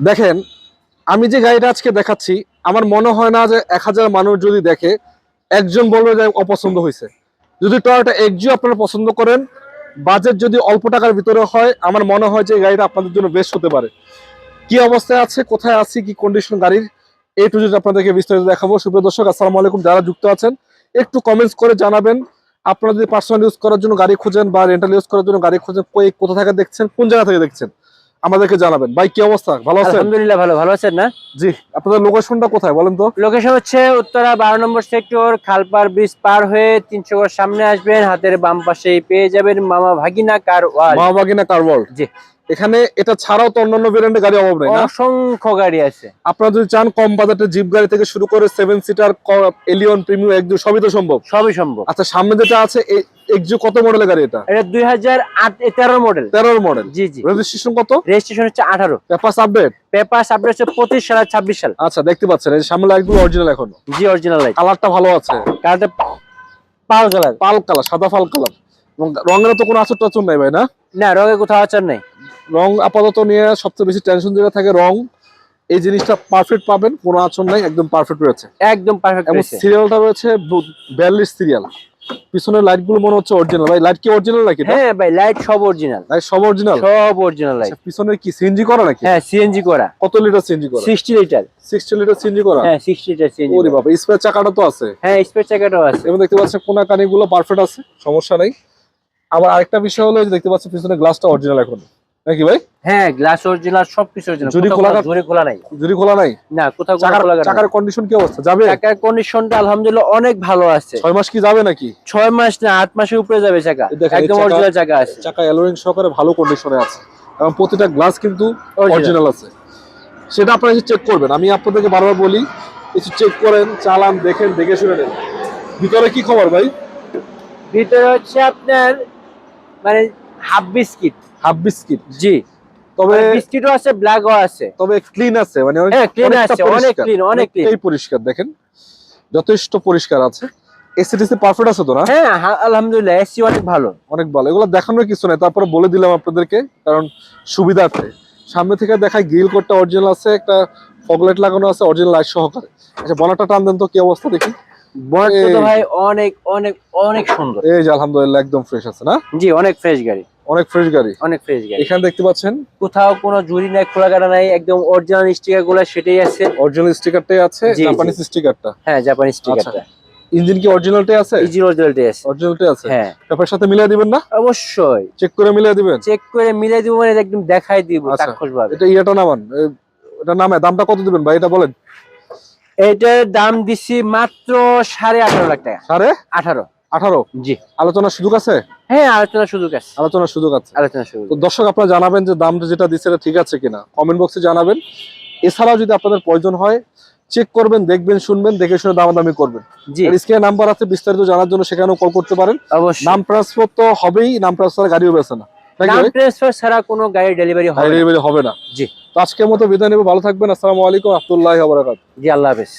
দেখেন, আমি যে গাড়িটা আজকে দেখাচ্ছি, আমার মনে হয় না যে এক হাজার মানুষ যদি দেখে, একজন বলবে যে অপছন্দ হয়েছে। যদি টয়োটা এক্সিও আপনারা পছন্দ করেন বাজেট যদি অল্প টাকার ভিতরে হয়, আমার মনে হয় যে গাড়িটা আপনাদের জন্য বেস্ট হতে পারে। কি অবস্থায় আছে, কোথায় আছি, কি কন্ডিশন গাড়ির এই টু যদি আপনাদেরকে বিস্তারিত দেখাবো। সুপ্রিয় দর্শক, আসসালামু আলাইকুম। যারা যুক্ত আছেন, একটু কমেন্টস করে জানাবেন। আপনারা যদি পার্সোনাল ইউজ করার জন্য গাড়ি খুঁজেন বা রেন্টাল ইউজ করার জন্য গাড়ি খুঁজেন কোথা থেকে দেখছেন, কোন জায়গা থেকে দেখছেন? আমাদেরকে জানাবেন। ভাই কি অবস্থা? ভালো আছেন? আলহামদুলিল্লাহ ভালো। ভালো আছেন না? জি আপনাদের লোকেশনটা কোথায় বলেন তো? লোকেশন হচ্ছে উত্তরা বারো নম্বর সেক্টর খালপার ব্রিজ পার হয়ে তিনশো গর সামনে আসবেন। হাতের বাম পাশে পেয়ে যাবেন মামা ভাগিনা কার মামা ভাগিনা কার ওয়ার্ল্ড জি। এখানে এটা ছাড়াও তো অন্যান্য ভেরিয়েন্টের গাড়ি অভাব নেই অসংখ্য গাড়ি আছে। আপনারা যদি চান কম বাজেটের জিপ গাড়ি থেকে শুরু করে সেভেন সিটার এলিয়ন প্রিমিয়াম একদু সবই তো সম্ভব। সবই সম্ভব। আচ্ছা সামনে যেটা আছে কত মডেলের গাড়ি এটা? এটা দুই হাজার আট তেরো মডেল তেরোর মডেল জি জি। রেজিস্ট্রেশন কত? রেজিস্ট্রেশন হচ্ছে আপডেট আপডেট সাল আচ্ছা দেখতে পাচ্ছেন এই সামনে অরিজিনাল এখন। জি অরিজিনাল লাইট কালারটা ভালো আছে। পাল কালার। পাল কালার সাদা ফাল কালার। রঙের তো কোনো আচর টাচর নাই ভাই না? না রঙে কোথাও আচার নেই। রং আপাতত নিয়ে সবচেয়ে বেশি টেনশন যেটা থাকে রং এই জিনিসটা পারফেক্ট পাবেন কোনো আচর নাই একদম পারফেক্ট রয়েছে। একদম পারফেক্ট এবং সিরিয়ালটা রয়েছে বিয়াল্লিশ সিরিয়াল পিছনের লাইটগুলো মনে হচ্ছে অরিজিনাল ভাই লাইট কি অরিজিনাল নাকি হ্যাঁ ভাই লাইট সব অরিজিনাল লাইট সব অরিজিনাল সব অরিজিনাল লাইট পিছনে কি সিএনজি করা নাকি? হ্যাঁ সিএনজি করা। কত লিটার সিএনজি করা? Sixty litre sixty litre CNG করা? হ্যাঁ সিক্সটি লিটার সিএনজি ওরে বাবা স্পেয়ার চাকাটা তো আছে। হ্যাঁ স্পেস চাকাটাও আছে। এবং দেখতে পাচ্ছেন কোনা কানি গুলো পারফেক্ট আছে সমস্যা নাই। আবার আরেকটা বিষয় হলো যে দেখতে পাচ্ছেন পিছনে গ্লাসটা অরিজিনাল এখন। নাকি ভাই? হ্যাঁ গ্লাস অরিজিনাল সবকিছু অরিজিনাল জুড়ি খোলা না- জুড়ি খোলা নাই। জুরি খোলা নাই? না কোথাও খোলা নাই চাকার কন্ডিশন কি অবস্থা? যাবে? চাকার কন্ডিশনটা আলহামদুলিল্লাহ অনেক ভালো আছে। ছয় মাস কি যাবে নাকি? ছয় মাস না আট মাসের উপরে যাবে চাকা। একদম অরিজিনাল চাকা আছে। চাকা অ্যালোরিং সহকারে ভালো কন্ডিশনে আছে। এবং প্রতিটা গ্লাস কিন্তু অরিজিনাল আছে। সেটা আপনারা এসে চেক করবেন। আমি আপনাদেরকে বারবার বলি কিছু চেক করেন চালান দেখেন দেখে শুনে নেন। ভিতরে কি খবর ভাই? ভিতরে হচ্ছে আপনার মানে হাফ বিস্কিট। Half biscuit? জি। তবে বিস্কিটও আছে ব্ল্যাকও আছে। তবে ক্লিন আছে মানে অনেক- হ্যাঁ ক্লিন আছে অনেক ক্লিন অনেক ক্লিন অনেকটাই পরিষ্কার দেখেন। যথেষ্ট পরিষ্কার আছে। এসিডিসি পারফেক্ট আছে তো না? হ্যাঁ আলহামদুলিল্লাহ এসি অনেক ভালো। অনেক ভালো। এগুলো দেখানোর কিছু নেই তারপরে বলে দিলাম আপনাদেরকে কারণ সুবিধার্থে। সামনে থেকে দেখায় গ্রিল কোডটা অরিজিনাল আছে একটা ফগলাইট লাগানো আছে অরিজিনাল লাইট সহকারে। আচ্ছা বনাটা টান দেন তো কি অবস্থা দেখি। তো ভাই অনেক অনেক অনেক সুন্দর। এই যে আলহামদুলিল্লাহ একদম ফ্রেশ আছে না? জি অনেক ফ্রেশ গাড়ি। অনেক ফ্রেশ গাড়ি। অনেক ফ্রেশ গাড়ি। এখানে দেখতে পাচ্ছেন? কোথাও কোনো নাই খোলা কাটা নাই একদম অরিজিনাল স্টিকারগুলো সেটাই আছে। অরিজিনাল স্টিকারটাই আছে। জাপানিজ স্টিকারটা হ্যাঁ স্টিকারটা ইঞ্জিন কি অরিজিনালটাই আছে? অরিজিনালটাই আছে। অরিজিনালটাই আছে? হ্যাঁ। পেপার সাথে মিলিয়ে দিবেন না? অবশ্যই। চেক করে মিলিয়ে দিবেন? চেক করে দিব মানে একদম দেখাই দিব আচ্ছা। চাক্ষুষ ভাবে এটা ইয়েটা নামান। এ- এটা নামে দামটা কত দিবেন ভাই? এটা বলেন। এটার দাম দিছি মাত্র সাড়ে আঠারো লাখ টাকা। সাড়ে আঠারো। আঠারো? জি। আলোচনার সুযোগ আছে? হ্যাঁ আলোচনা সুযোগ আছে। আলোচনার সুযোগ আছে। আলোচনা সুযোগ তো দর্শক আপনারা জানাবেন যে দামটা যেটা দিচ্ছে ঠিক আছে কিনা। কমেন্ট বক্সে জানাবেন। এছাড়াও যদি আপনাদের প্রয়োজন হয় চেক করবেন দেখবেন শুনবেন দেখে শুনে দামাদামি করবেন। জি। স্ক্রিনে নাম্বার আছে বিস্তারিত জানার জন্য সেখানেও কল করতে পারেন। অবশ্যই। নাম ট্রান্সফার তো হবেই নাম ট্রান্সফার গাড়িও বেছে না। নাম ট্রান্সফার ছাড়া কোনো গাড়ি ডেলিভারি হবে ডেলিভারি হবে না। জি। তো আজকের মতো বিদায় নেব। ভালো থাকবেন। আসসালামু আলাইকুম। আব্দুল্লাহ বারাকাত জি আল্লাহ হাফেজ।